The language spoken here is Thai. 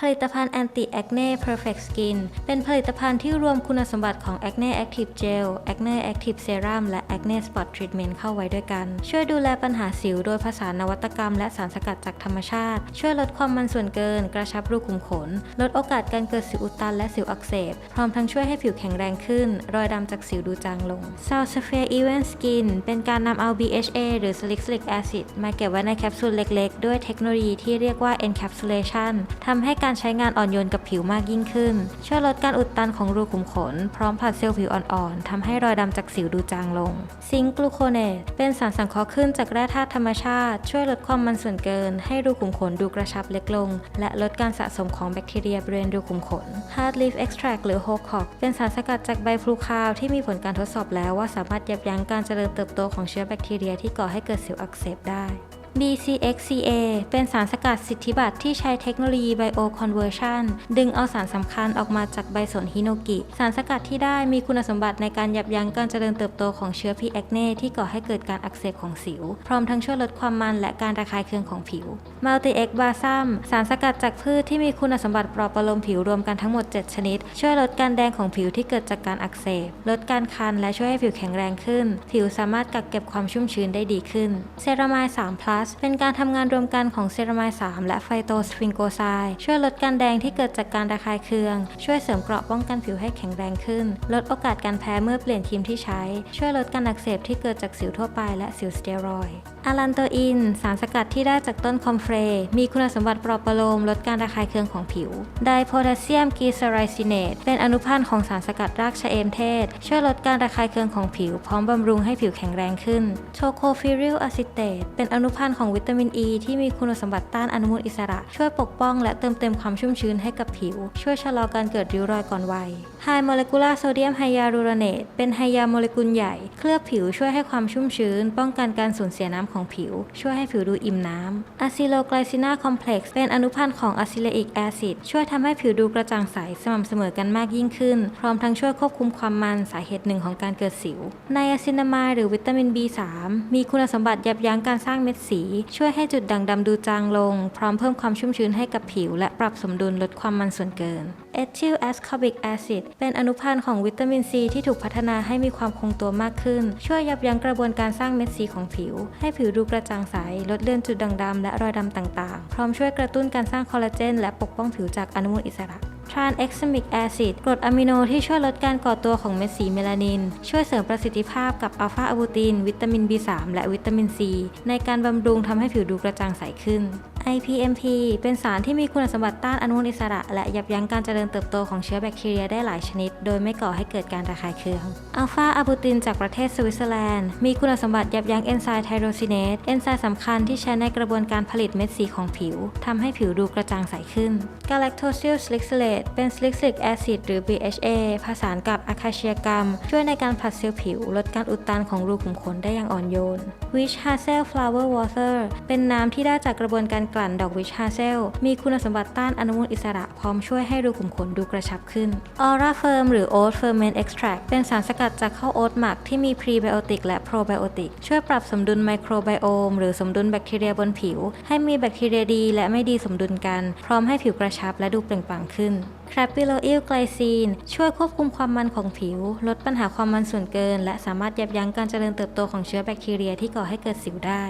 ผลิตภัณฑ์ Anti Acne Perfect Skin เป็นผลิตภัณฑ์ที่รวมคุณสมบัติของ Acne Active Gel Acne Active Serum และ Acne Spot Treatment เข้าไว้ด้วยกัน ช่วยดูแลปัญหาสิวโดยผสานนวัตกรรม และสารสกัดจากธรรมชาติ ช่วยลดความมันส่วนเกิน กระชับรูขุมขน ลดโอกาสการเกิดสิวอุดตันและสิวอักเสบ พร้อมทั้งช่วยให้ผิวแข็งแรงขึ้น รอยดำจากสิวดูจางลง s o u t Sphere Event Skin เป็นการนำเอา BHA หรือ Salicylic Acid มาเก็บไว้ในแคปซูลเล็ก ๆ ด้วยเทคโนโลยีที่เรียกว่า Encapsulation ทำให้การใช้งานอ่อนโยนกับผิวมากยิ่งขึ้น ช่วยลดการอุดตันของรูขุมขน พร้อมผัดเซลล์ผิวอ่อนๆทำให้รอยดำจากสิวดูจางลง ซิงค์กลูโคเนตเป็นสารสังเคราะห์ขึ้นจากแร่ธาตุธรรมชาติ ช่วยลดความมันส่วนเกิน ให้รูขุมขนดูกระชับเล็กลง และลดการสะสมของแบคทีเรียบริเวณรูขุมขน Hard Leaf Extract หรือ h o c o c เป็นสารสกัดจากใบพลูคาวที่มีผลการทดสอบแล้วว่าสามารถยับยั้งการเจริญเติบโตของเชื้อแบคทีเรียที่ก่อให้เกิดสิวอักเสบได้ BCXCA เป็นสารสกัดสิทธิบัตรที่ใช้เทคโนโลยี Bioconversion ดึงเอาสารสำคัญออกมาจากใบสนฮิโนกิ สารสกัดที่ได้มีคุณสมบัติในการยับยั้งการเจริญเติบโตของเชื้อพีแอคเน่ที่ก่อให้เกิดการอักเสบของสิว พร้อมทั้งช่วยลดความมันและการระคายเคืองของผิว Multi X Balsam สารสกัดจากพืชที่มีคุณสมบัติปลอบประโลมผิวรวมกันทั้งหมด 7 ชนิด ช่วยลดการแดงของผิวที่เกิดจากการอักเสบ ลดการคันและช่วยให้ผิวแข็งแรงขึ้น ผิวสามารถกักเก็บความชุ่มชื้นได้ดีขึ้นเซรามาย3 plus เป็นการทำงานรวมกันของเซรามาย3และไฟโตสฟิงโกไซช่วยลดการแดงที่เกิดจากการระคายเคือง ช่วยเสริมเกราะป้องกันผิวให้แข็งแรงขึ้น ลดโอกาสการแพ้เมื่อเปลี่ยนทีมที่ใช้ ช่วยลดการอักเสบที่เกิดจากสิวทั่วไปและสิวสเตียรอยอารันโตอิน สารสกัดที่ได้จากต้นคอมเฟร มีคุณสมบัติปลอบประโลมลดการระคายเคืองของผิว ไดโพแทสเซียมกีซาไรซิเนตเป็นอนุพันธ์ของสารสกัดรากชะเอมเทศ ช่วยลดการระคายเคืองของผิว พร้อมบำรุงให้ผิวแข็งแรงขึ้น โชโคฟิริลอะซิเตตเป็นอนุพันธ์ของวิตามินอ e ีที่มีคุณสมบัติต้านอนุมูลอิสระ ช่วยปกป้องและเติมเต็มความชุ่มชื้นให้กับผิว ช่วยชะลอการเกิดริ้วรอยก่อนวัย High Molecular Sodium Hyaluronate เป็นไฮยาโมเลกุลใหญ่ เคลือบผิวช่วยให้ความชุ่มชื้น ป้องกันการสูญเสียน้ำของผิว ช่วยให้ผิวดูอิ่มน้ำ a c y l o g l y c i n a Complex เป็นอนุพันธ์ของ Acyleic Acid ช่วยทำให้ผิวดูกระจ่างใสสม่ำเสมอกันมากยิ่งขึ้น พร้อมทั้งช่วยควบคุมความมันสาเหตุหนึ่งของการเกิดสิวไนอะซินามายหรือวิตามิน B3 มีคุณสมบัติยับยั้งการสร้างเม็ดสีช่วยให้จุดด่างดำดูจางลง พร้อมเพิ่มความชุ่มชื้นให้กับผิว และปรับสมดุลลดความมันส่วนเกิน Ethyl ascorbic acid เป็นอนุพันธ์ของวิตามินซีที่ถูกพัฒนาให้มีความคงตัวมากขึ้น ช่วยยับยั้งกระบวนการสร้างเม็ดสีของผิว ให้ผิวดูกระจ่างใส ลดเลือนจุดด่างดำและรอยดำต่างๆ พร้อมช่วยกระตุ้นการสร้างคอลลาเจนและปกป้องผิวจากอนุมูลอิสระ ทรานเอ็กซ์มิกแอซิดกรดอะมิโนที่ช่วยลดการก่อตัวของเม็ดสีเมลานิน ช่วยเสริมประสิทธิภาพกับอัลฟาอะบูติน วิตามิน B3 และวิตามิน C ในการบำรุงทำให้ผิวดูกระจ่างใสขึ้น IPMP เป็นสารที่มีคุณสมบัติต้านอนุมูลอิสระ และยับยั้งการเจริญเติบโตของเชื้อแบคทีเรียได้หลายชนิด โดยไม่ก่อให้เกิดการระคายเคือง อัลฟาอะบูตินจากประเทศสวิตเซอร์แลนด์ มีคุณสมบัติยับยั้งเอนไซม์ไทโรซินเนสเอนไซม์สำคัญที่ใช้ในกระบวนการผลิตเม็ดสีของผิวทำให้ผิวดูกระจ่างใสขึ้น Galactosyl salicylate เป็น salicylic acid หรือ BHA ผสานกับอะคาเชียกัมช่วยในการผัดเซลล์ผิว ลดการอุดตันของรูขุมขนได้อย่างอ่อนโยน Witch Hazel Flower Water เป็นน้ำที่ได้จากกระบวนการกลั่นดอก Witch Hazel มีคุณสมบัติต้านอนุมูลอิสระพร้อมช่วยให้รูขุมขนดูกระชับขึ้น Aura Firm หรือ Oat Ferment Extract เป็นสารสกัดจากข้าวโอ๊ตหมักที่มีพรีไบโอติกและโปรไบโอติกช่วยปรับสมดุลไมโครไบโอมหรือสมดุลแบคทีเรียบนผิว ให้มีแบคทีเรียดีและไม่ดีสมดุลกัน พร้อมให้ผิวกระชับและดูเปล่งปลั่งขึ้น c r a p i l o i l glycine ช่วยควบคุมความมันของผิว ลดปัญหาความมันส่วนเกิน และสามารถยับยั้งการเจริญเติบโตของเชื้อแบคทีเรียที่ก่อให้เกิดสิวได้